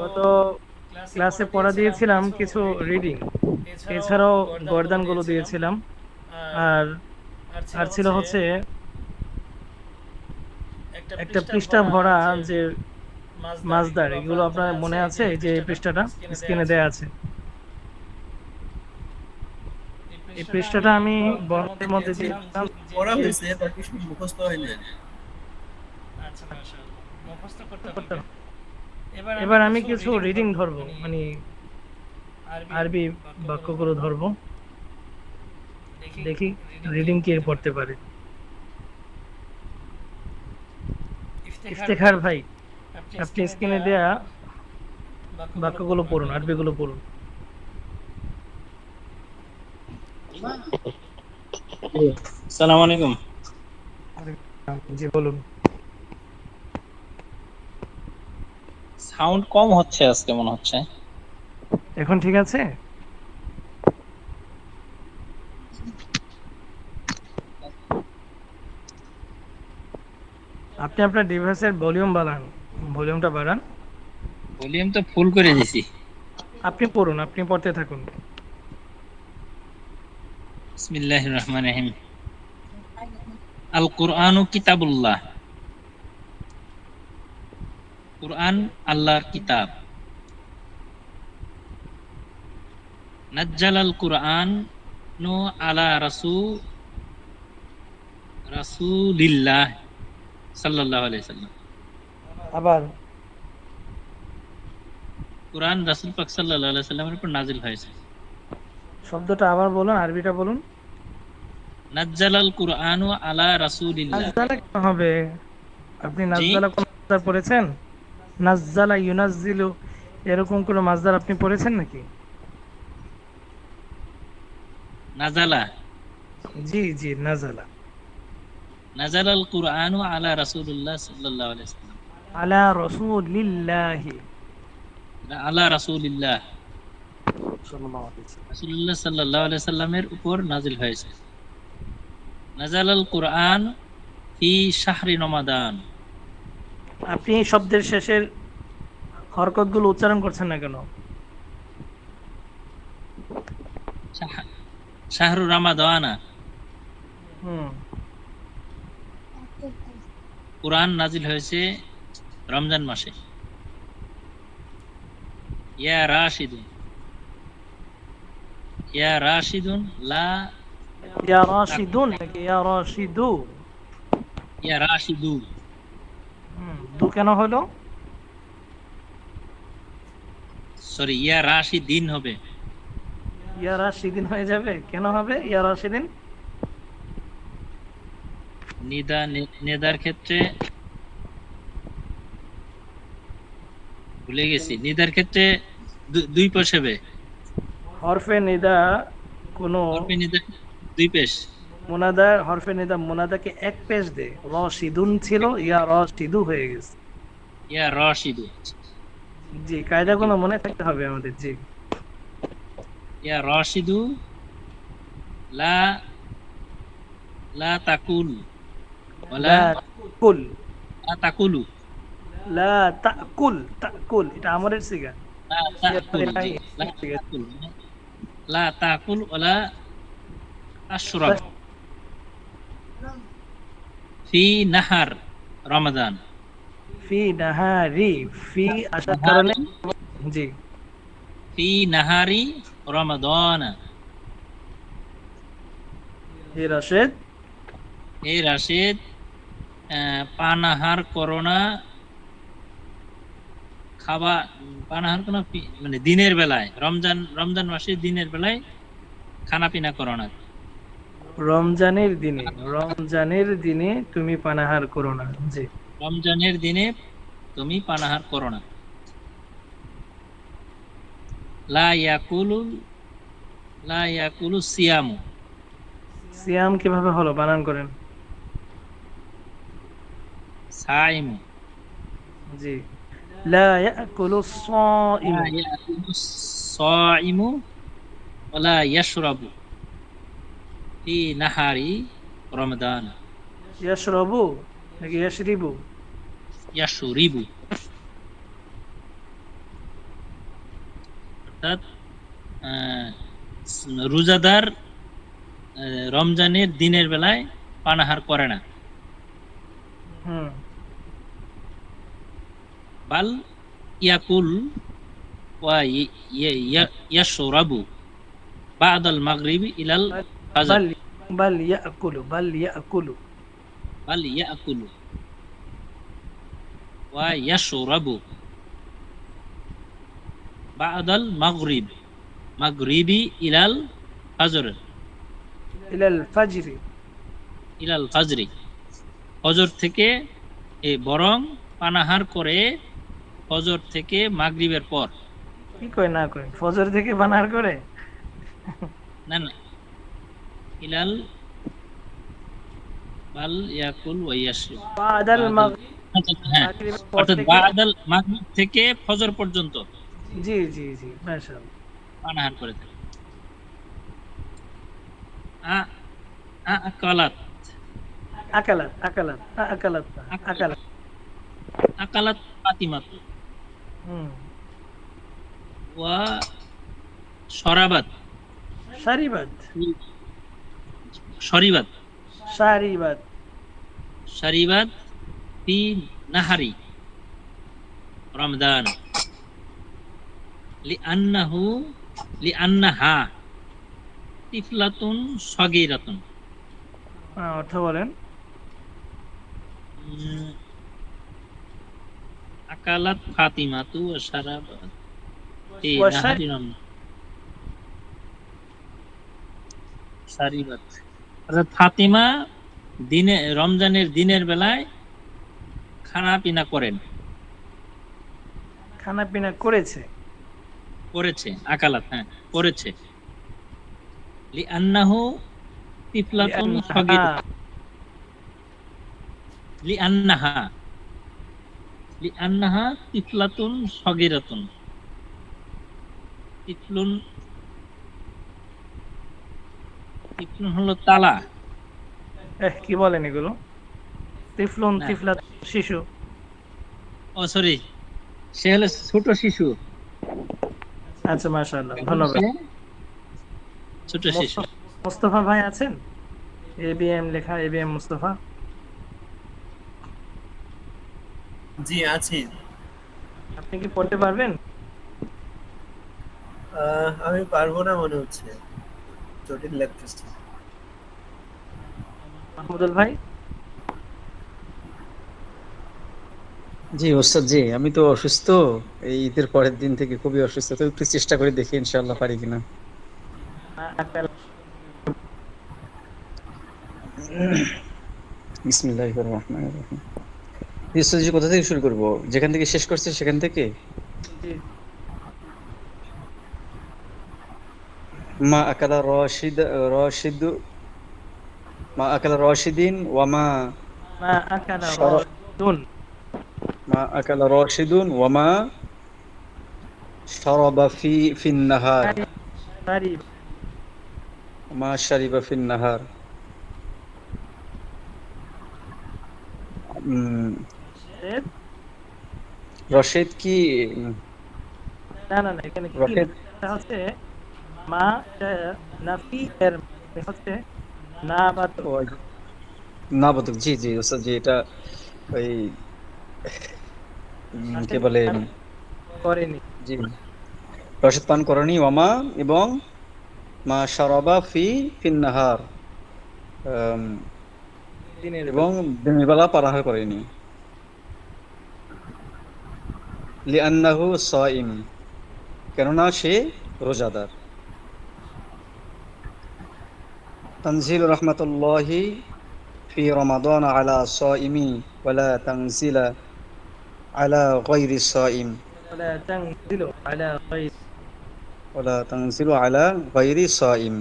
গত ক্লাসে পড়া দিয়েছিলাম কিছু রিডিং এছাড়াও গর্দানগুলো দিয়েছিলাম। আর আর ছিল হচ্ছে একটা পৃষ্ঠা ভরা যে মাছদার এগুলো আপনার মনে আছে? যে এই পৃষ্ঠাটা স্ক্রিনে দেয়া আছে। এই পৃষ্ঠাটা আমি বন্ধের মধ্যে দিয়েছিলাম পড়া হয়েছে বাট কিছু মুখস্থ হয় না আচ্ছা মাশাআল্লাহ। মুখস্থ করতে। এবার আমি কিছু রিডিং ধরবো মানে আরবি বাক্যগুলো ধরবো। দেখি রিডিং কে পড়তে পারে। ইফতেখার ভাই আপনি স্ক্রিনে দেয়া বাক্যগুলো পড়ুন। আরবিগুলো পড়ুন। সালাম আলাইকুম। জি বলুন। সাউন্ড কম হচ্ছে আজকে মনে হচ্ছে। এখন ঠিক আছে? আপনি আপনার ডিভাইসের ভলিউম বাড়ান ভলিউমটা বাড়ান। ভলিউম তো ফুল করে দিছি। আপনি পড়ুন আপনি পড়তে থাকুন। বিসমিল্লাহির রহমানির রহিম। আল কুরআনু কিতাবুল্লাহ। কুরআন আল্লাহর কিতাব নাজ্জাল আল কুরআন নু আলা রাসূ রাসূলিল্লাহ সাল্লাল্লাহু আলাইহি সাল্লাম আবার কুরআন রাসূল পাক সাল্লাল্লাহু আলাইহি সাল্লামের উপর নাজিল হয়েছে। শব্দটা আবার বলুন আরবিটা বলুন। নাজ্জাল আল কুরআনু আলা রাসূলিল্লাহ নাজ্জালা হবে? আপনি নাজ্জালা কোন পড়েছেন নাজ্জালা ইউনাজ্জিলু এরকম কোন মাসদার আপনি পড়েছেন নাকি? নাজালা জি জি নাজালা নাজাল আল কুরআনু আলা রাসূলুল্লাহ সাল্লাল্লাহু আলাইহি সাল্লাম আলা রাসূলিল্লাহি। আলা রাসূলিল্লাহ। ওয়াসাল্লাম। রাসূলুল্লাহ সাল্লাল্লাহু আলাইহি সাল্লামের উপর নাজিল হয়েছে। নাজাল আল কুরআন ফি শাহরি রমাদান। আপনি এই শব্দের শেষের হরকতগুলো উচ্চারণ করছেন না কেন? শাহ- শাহরু রামাদানা হুম। কুরআন নাজিল হয়েছে রমজান মাসে। ইয়া রাশিদুন। ইয়া রাশিদুন লা ইয়া রাশিদুন ইয়া রাশিদু? ইয়া রাশিদু দু কেন হলো? সরি ইয়া রাশিদিন হবে। ইয়া রাশিদিন হয়ে যাবে? কেন হবে? ইয়া রাশিদিন নিদা নেদার ক্ষেত্রে ভুলে গেছি। নিদার ক্ষেত্রে দুই পেশ হবে। হরফে নিদা কোনো হরফে নিদা দুই পেশ। মোনাদা হরফে নিদা মোনাদাকে এক পেজ দে। রশিদুন ছিল ইয়া রশিদু হয়ে গেছে। ইয়া রাশিদু। জি কায়দাগুলো মনে থাকতে হবে আমাদের জি। ইয়া রাশিদু লা লা তাকুল লা তাকুল। লা তাকুলু। লা তাকুল তাকুল এটা আমাদের সিগা। লা লা তাকুল। লা তাকুল ওয়ালা আশরাব ফি নাহার রমাদান ফি নাহারি ফি আসার কারণে জি। ফি নাহারি রমাদান। রাশেদ। রাশেদ আহ, পানাহার করোনা খাবা পানাহার কোন মানে দিনের বেলায় রমজান রমজান মাসে দিনের বেলায় খানা পিনা করো না। রমজানের দিনে রমজানের দিনে তুমি পানাহার করো না। জি। রমজানের দিনে তুমি পানাহার করো না। লা ইয়াকুলু লা ইয়াকুলু সিয়ামু। সিয়াম কীভাবে হলো? বানান করেন। সাইমু। জি। লা ইয়াকুলু সাইম। লা ইয়াকুলু সাইমু ওয়ালা ইয়াশরাবু। ফি নাহারি রমাদান ইয়াশরাবু নাকি ইয়াশরিবু ইয়াশুরিবু অর্থাৎ আহ, রোজাদার রমজানের দিনের বেলায় পানাহার করে না হুম বাল ইয়াকুল ওয়া ইয়া- ইয়াশরাবু বাদাল মাগরিবি ইলাল বাল বাল ইয়াকুলু বাল ইয়াকুলু বাল ইয়াকুলু ওয়া ইয়াশরাবু বাদাল মাগরিব মাগরিবি ইলাল ফাজর ইলাল ফাজরি ইলাল ফাজরি ফজর থেকে এ বরং পানাহার করে ফজর থেকে মাগরিবের পর। কি কয় না কয়? ফজর থেকে বানার করে? না না। ইলাল বাল ইয়াকুল ওয়া ইয়াশরাব বাদাল মাগরিব হ্যাঁ অর্থাৎ বাদাল মাগরিব থেকে ফজর পর্যন্ত। জি জি জি মাশাআল্লাহ। পানাহার করে থাকে। আ আ আকালাত। আকালাত আকালাত আ- আকালাত আকালাত। আকালাত। ফাতিমাত। হুম। ওয়া সরাবাত সারিবাদ সরিবাত সারিবাদ শরিবাত ফি নাহারি রমদান লিআন্নাহু লিআন্নাহা তিফলাতুন সগীরাতুন। অর্থ বলেন। আকালাত ফাতিমাতু ওয়া শারাবাত ফি নাহারি রমদান শারিবাত। অর্থাৎ ফাতিমা দিনে রমজানের দিনের বেলায় খানা পিনা করেন। খানা পিনা করেছে? করেছে আকালাত হ্যাঁ করেছে। লি আন্নাহু তিফলাতুন সগীর। লি আন্নাহা লি আন্নাহা তিফলাতুন সগীরাতুন। তিফলুন তিফলুন হলো তালা। এহ, কি বলেন এগুলো? তিফলুন না। শিশু। ও সরি সে হলো ছোট শিশু। আচ্ছা মাশাআল্লাহ ধন্যবাদ। ছোট শিশু। মোস্তফা- মোস্তফা ভাই আছেন? এ বি এম লেখা এ বি এম মুস্তফা। জি আছি। আপনি কি পড়তে পারবেন? আহ, আমি পারব না মনে হচ্ছে। জটিল লাগতেছে মাহমুদুল ভাই? জি ওস্তাদ জি আমি তো অসুস্থ। এই ঈদের পরের দিন থেকে খুবই অসুস্থ। তো একটু চেষ্টা করে দেখি ইনশাআল্লাহ পারি কিনা। বিসমিল্লাহির রহমানির রহিম। জি, কোথা থেকে শুরু করব? যেখান থেকে শেষ করছে সেখান থেকে? জি, মা আকালা রশিদ রশিদ মা আকালা রশিদিন ওয়া মা মা আকালা শরব। রাশিদুন মা আকালা রশিদুন ওয়া মা শরাবা ফি ফিন নাহার সারি মা শারিবা ফিন নাহার উম, এর রশিদ কি উম, না না না এখানে কি রকেট। মা আহ, নাফি এর মানে হচ্ছে জি জি ওস্তাদ জি এটা ওই কে বলে? করেনি। জি রশিদ পান করনি ওয়ামা এবং মা ফি ফিন নাহার আম, দিনের এবং দিনের বেলা পারাহার করেনি। লিআন্নাহু সাইম কেননা সে রোজাদার। তানজিল রহমাতুল্লাহি ফি রমাদান আলা সাইমি ওয়ালা তানজিলা আলা গায়রি সাইম ولا تنزل على غير ওয়ালা তানজিলু আলা গায়রি সাইম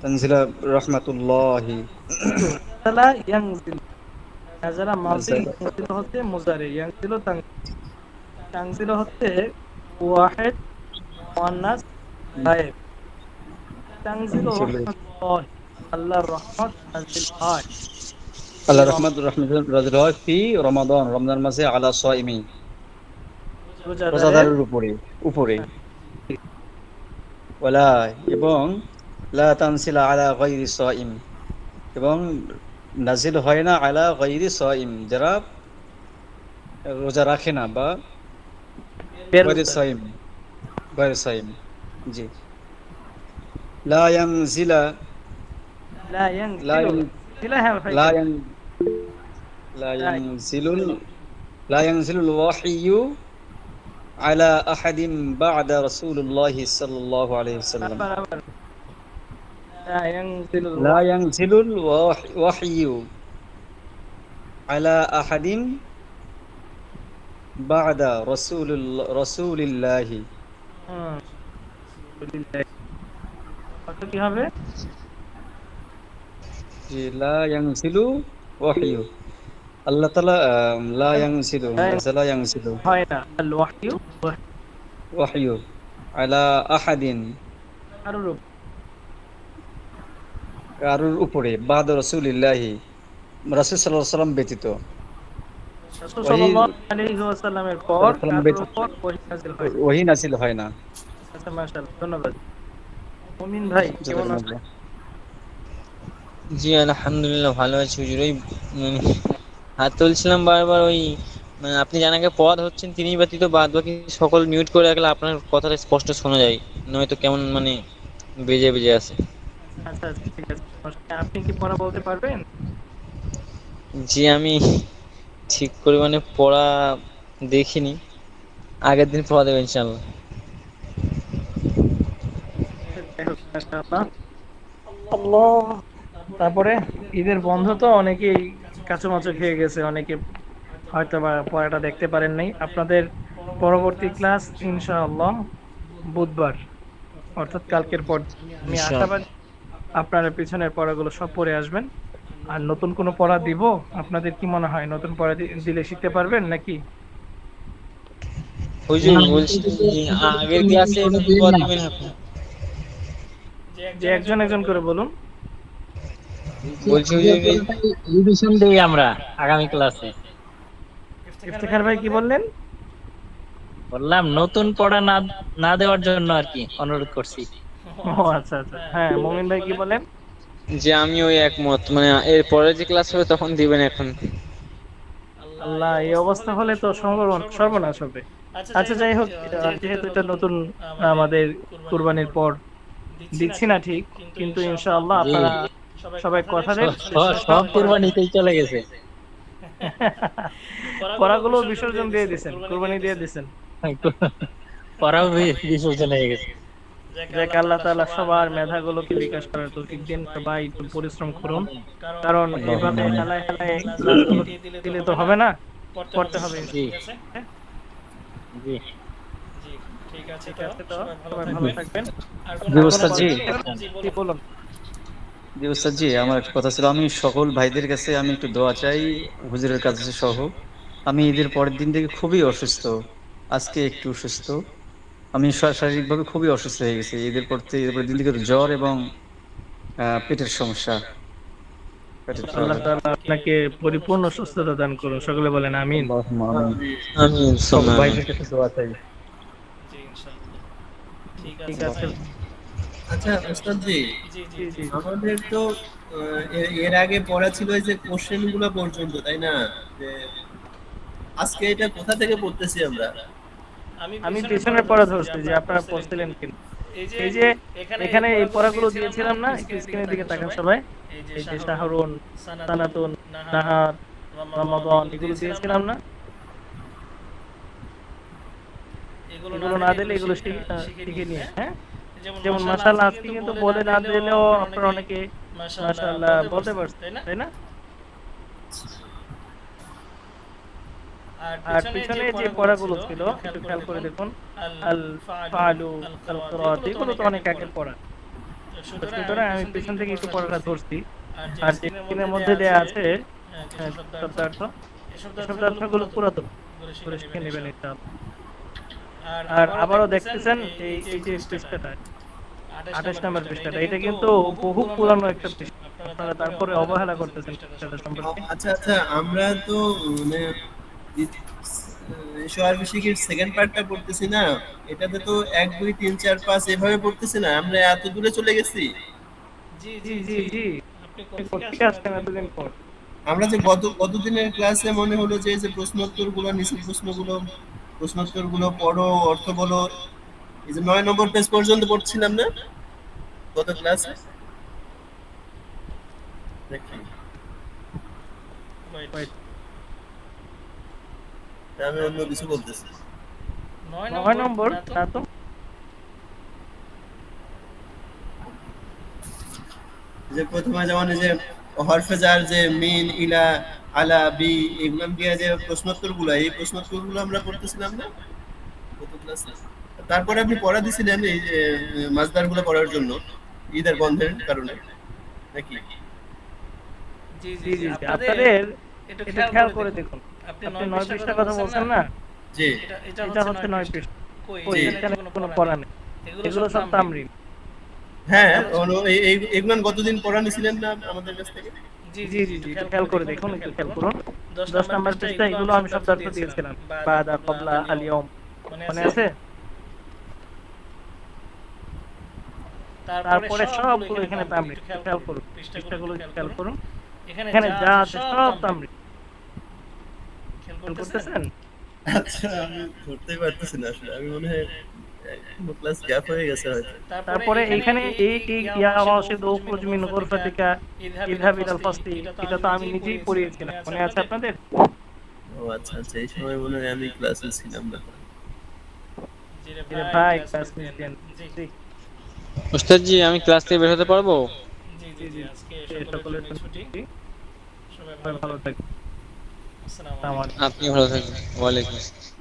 তানজিলা রহমাতুল্লাহি নাজালা ইয়ানজিল নাজালা মাজি নাজালা। ইয়ানজিল হচ্ছে মুজারি ইয়ানজিল তানজিল হচ্ছে ওয়াহিদ মুয়ান্নাস গায়েব তানজিল জি। রহমাতুল্লাহ আল্লাহর রহমত নাজিল হয় আল্লাহ রহমত রাজিল হয় ফি রমাদান রমজান মাসে আলা সাইমি রোজাদারের উপরে উপরে ওয়ালা এবং লা তানসিলা আলা গায়রি সাইম এবং নাজিল হয় না আলা গায়রি সাইম যারা রোজা রাখে না বা গায়রি সাইম গায়রি সাইম জি। لا ينزل. لا ينزل. لا ينزل لا ينزل لا ينزل لا ينزل الوحي على أحد بعد رسول الله صلى الله عليه وسلم. لا ينزل لا ينزل الوحي على أحد بعد رسول رسول الله. آه. رسول الله. অর্থ কি হবে? লা ইয়াংসিলু ওয়াহিউ আল্লাহ তাআলা লা হ্যাঁ। লা হয় না আল আলা আহাদিন। উপরে বাদ রাসূলিল্লাহি রাসূল সাল্লাল্লাহু ব্যতীত। ওহি নাসিল হয় না। আচ্ছা মাশাআল্লাহ ধন্যবাদ। মুমিন ভাই কেমন আছেন? জি আলহামদুলিল্লাহ ভালো আছি হুজুর। ওই হাত তুলছিলাম বারবার ওই মানে আপনি জানাকে পদ হচ্ছেন তিনি ব্যতীত বাদ বাকি সকল মিউট করে রাখলে আপনার কথাটা স্পষ্ট শোনা যায়। নয়তো কেমন মানে বেজে বেজে আসে আচ্ছা আচ্ছা ঠিক আছে। আপনি কি পড়া বলতে পারবেন? জি আমি ঠিক পরিমাণে পড়া দেখিনি। আগের দিন পড়া দেবো ইনশাল্লাহ যাই হোক, মাশাআল্লাহ। আল্লাহ তারপরে ঈদের বন্ধ তো অনেকেই কাঁচুমাচু খেয়ে গেছে অনেকে হয়তো বা পড়াটা দেখতে পারেন নাই। আপনাদের পরবর্তী ক্লাস ইনশাআল্লাহ বুধবার অর্থাৎ কালকের পর। আমি। আশাবাদ আপনারা পিছনের পড়াগুলো সব পড়ে আসবেন। আর নতুন কোনো পড়া দিব? আপনাদের কি মনে হয় নতুন পড়া দিলে শিখতে পারবেন নাকি? হুজুর বলছি যে আগের ক্লাসে পড়া দিবেন আপনি? যে একজন একজন করে বলুন। বলছি রিভিশন দেই আমরা আগামী ক্লাসে ইফতেখার ভাই কি বললেন? বললাম নতুন পড়া না না দেওয়ার জন্য আর কি অনুরোধ করছি। ও আচ্ছা আচ্ছা। হ্যাঁ মমিন ভাই কি বলেন? যে আমি ওই একমত মানে এর পরে যে ক্লাস হবে তখন দিবেন এখন। আল্লাহ এই অবস্থা হলে তো সর্বনাশ সর্বনাশ হবে। আচ্ছা যাই হোক যেহেতু এটা নতুন আমাদের কুরবানির পর দিচ্ছি না ঠিক কিন্তু ইনশাআল্লাহ আপনারা সবাই কথা দেন সব- কুরবানিতেই চলে গেছে। পড়াগুলো বিসর্জন দিয়ে দিছেন কুরবানি দিয়ে দিছেন পড়াও বি- বিসর্জন হয়ে গেছে। যাক আল্লাহ তাআলা সবার মেধাগুলোকে বিকাশ করার তৌফিক দিন সবাই একটু পরিশ্রম করুন। কারণ এভাবে হেলায় হেলায় দিলে তো হবে না? করতে হবে জি। জি। ঠিক আছে তো? সবাই ভালো থাকবেন। জি। ওস্তাদ জি জি বলুন। জি ওস্তাদ জি আমার একটা কথা ছিল। আমি সকল ভাইদের কাছে আমি একটু দোয়া চাই হুজুরের কাছে সহ। আমি ঈদের পরের দিন থেকে খুবই অসুস্থ। আজকে একটু সুস্থ আমি শারীরিকভাবে খুবই অসুস্থ হয়ে গেছি। ঈদের পর থেকে ঈদের পরের দিন থেকে জ্বর এবং আহ, পেটের সমস্যা। পেটের আল্লাহ তাআলা আপনাকে পরিপূর্ণ সুস্থতা দান করুন। সকলে বলেন আমিন। আমিন। আমি সব ভাইদের কাছে দোয়া চাই। ঠিক আছে আচ্ছা ওস্তাদ জি। জি জি জি জি। আমাদের তো এর- এর আগে পড়া ছিল যে কোশ্চেনগুলো পর্যন্ত তাই না? আজকে এটা কোথা থেকে পড়তেছি আমরা? আমি পিছনের পড়া ধরছি যে আপনারা পড়ছিলেন কিনা। এই যে এখানে এই পড়াগুলো দিয়েছিলাম না একটু স্ক্রিনের দিকে তাকান সবাই। এই যে শাহরুন সানাতুন নাহার রমাদান এগুলো দিয়েছিলাম না? এগুলো না দিলে এগুলো শিখে নিয়ে হ্যাঁ? যেমন মাশাআল্লাহ আজকে কিন্তু বলে না দিলেও আপনারা অনেকে মাশাআল্লাহ বলতে পারছেন তাই না? আর পিছনে যে পড়াগুলো ছিল একটু খেয়াল করে দেখুন আল ফালু আল এগুলো তো অনেক আগের পড়া। সুতরাং আমি পিছন থেকে একটু পড়াটা ধরছি। আর মধ্যে দেয়া আছে হ্যাঁ, শব্দার্থ শব্দার্থগুলো পুরাতন। করে শিখে নেবেন আর আবারও দেখতেছেন এই এই যে পৃষ্ঠাটা আঠাশ নম্বর পৃষ্ঠাটা এটা কিন্তু বহু পুরানো একটা পৃষ্ঠা আপনারা তারপরে অবহেলা করতেছেন আচ্ছা আচ্ছা আমরা তো মানে সোয়ার বিশিকের সেকেন্ড পার্টটা পড়তেছি না। এটাতে তো এক দুই তিন চার পাঁচ এভাবে পড়তেছি না। আমরা এত দূরে চলে গেছি। জি জি জি জি আমরা যে গত গতদিনের ক্লাসে মনে হলো যে এই যে প্রশ্নোত্তরগুলো নিচের প্রশ্নগুলো প্রশ্নোত্তরগুলো পড়ো অর্থ বলো। এই যে নয় নম্বর পেজ পর্যন্ত পড়ছিলাম না? গত ক্লাসে দেখি. আমি অন্য কিছু বলতেছি। নয় নয় নম্বর না তো? যে প্রথমে যেমন যে হরফেজার যে মিন ইলা আলা বি এগুলো দিয়ে যে প্রশ্নোত্তরগুলো এই প্রশ্নোত্তরগুলো আমরা করতেছিলাম না তারপরে আপনি পড়া দিছিলেন এই যে মাছদারগুলো পড়ার জন্য ঈদের বন্ধের কারণে নাকি? জি জি জি জি আপনাদের এটা খেয়াল করে দেখুন। আপনি আপনি নয় পৃষ্ঠার কথা বলছেন না? জি। এটা এটা হচ্ছে নয় পৃষ্ঠা। কই এখানে কোনো পড়া নেই। এগুলো সব তামরিন। হ্যাঁ ও- এই এই- গতদিন পড়া নিছিলেন না আমাদের কাছ থেকে? জি জি জি জি খেয়াল করে দেখুন একটু খেয়াল করুন। দশ নাম্বার পৃষ্ঠা এগুলো আমি সব শব্দার্থ দিয়েছিলাম। বাদা কবলা আলিয়ম। মনে আছে? তারপরে সবগুলো এখানে তামরিন একটু খেয়াল করুন। পৃষ্ঠাগুলো খেয়াল করুন। এখানে যা আছে সব তামরিন খেয়াল করতেছেন? আচ্ছা আমি ধরতেই পারতেছি না আসলে। আমি মনে হয় ক্লাস গ্যাপ হয়ে গেছে হয়তো। তারপরে এখানে এই এই ইয়া ওয়াসিদ উখরুজ মিন গুরফাতিকা ইযহাব ইলাল ফাসলি এটা তো আমি নিজেই পড়িয়েছিলাম। মনে আছে আপনাদের? ও আচ্ছা আচ্ছা এই সময় মনে হয় আমি ক্লাসে ছিলাম না। ভাই ক্লাস মিস দেন। জি। আমি ক্লাস থেকে বের হতে পারব? জি জি জি আজকে সকলের সকলের ছুটি। ছুটি সবাই সবাই ভালো ভালো থাকবেন। থাকবেন। আসসালামু আমার আপনি ভালো থাকবেন। ওয়ালাইকুম আসসালাম।